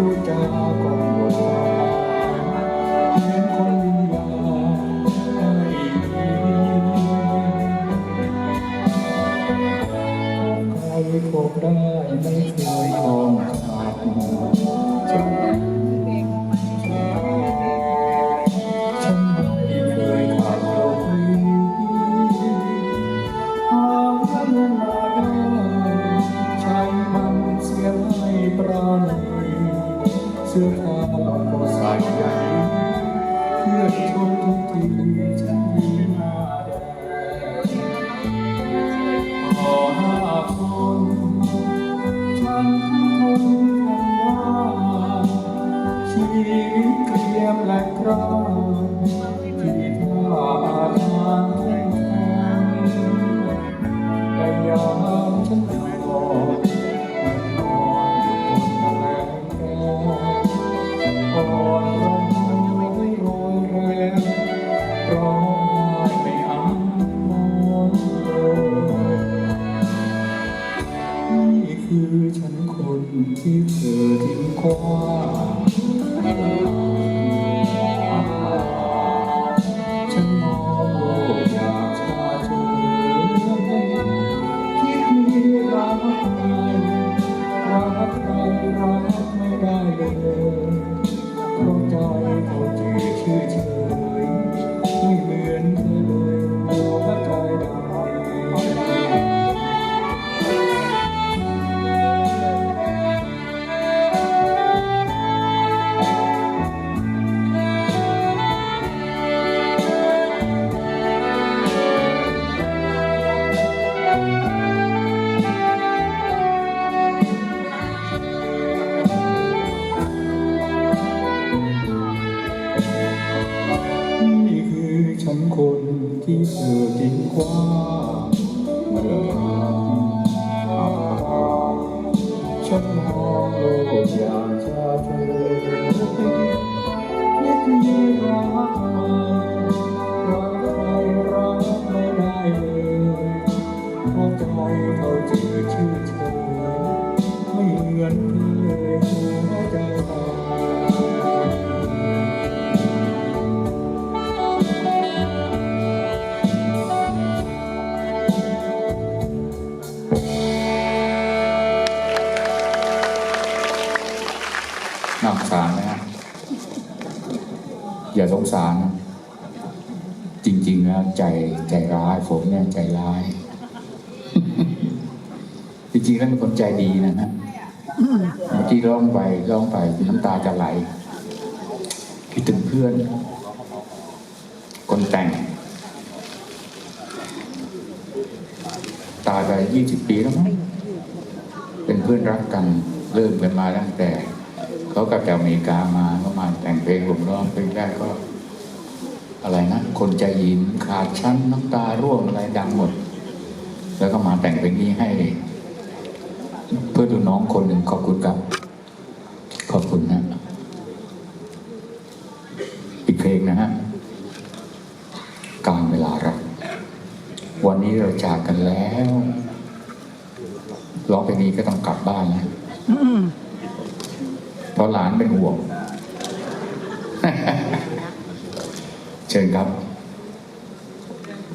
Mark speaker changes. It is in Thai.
Speaker 1: พูดจาก่อนบทบาทเหมือนคนลืมลาไม่ดีใครพบได้ไม่เคยมองขาดฉั เราก็ใส่ใหญ่เพื่อชมทุกทีฉันมีหน้าแดงขอห้าคนฉันคนทำได้ชีวิตเกลียมและกล้า คือฉันคนที่เธอทิ้งกว้า น่าสงสารไหมฮะอย่าสงสารนะจริงๆแล้วใจใจร้ายผมเนี่ยใจร้าย จริงๆแล้วเป็นคนใจดีนะฮะเมื่อกี้ร้องไปร้องไปน้ำตาจะไหลคิดถึงเพื่อน คนแต่ง ตายไปยี่สิบปีแล้วมั้งเป็นเพื่อนรักกันเริ่มกันมาตั้งแต่ เขากลับจากอเมริกามาก็มาแต่งเพลงผมร้องเพลงแรกก็ อะไรนะคนใจหินขาดชั้นน้ำตาร่วงอะไรดังหมด แล้วก็มาแต่งเพลงนี้ให้ เพื่อดูน้องคนหนึ่งขอบคุณครับ ขอบคุณนะอีกเพลงนะฮะการเวลารักวันนี้เราจากกันแล้วร้องเพลงนี้ก็ต้องกลับบ้านนะ ราะหลานเป็นห่วง เชิญครับ